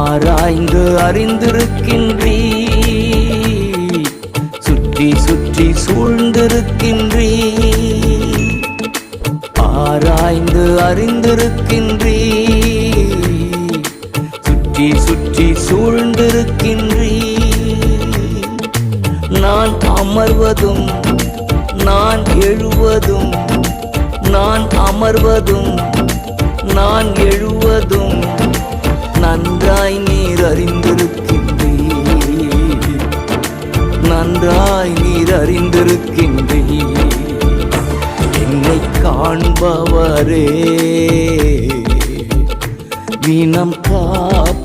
ஆராய்ந்து அறிந்திருக்கின்றீ. சுற்றி சுற்றி சூழ்ந்திருக்கின்றீ. ஆராய்ந்து அறிந்திருக்கின்றீ. சுற்றி சுற்றி சூழ்ந்திருக்கின்றீ. நான் அமர்வதும் நான் எழுவதும் நான் அமர்வதும் நான் எழுவதும். நீர் அறிந்திருக்கின்றீர். நன்றாய் நீர் அறிந்திருக்கின்றீர். என்னை காண்பவரே தினம் காண்பவரே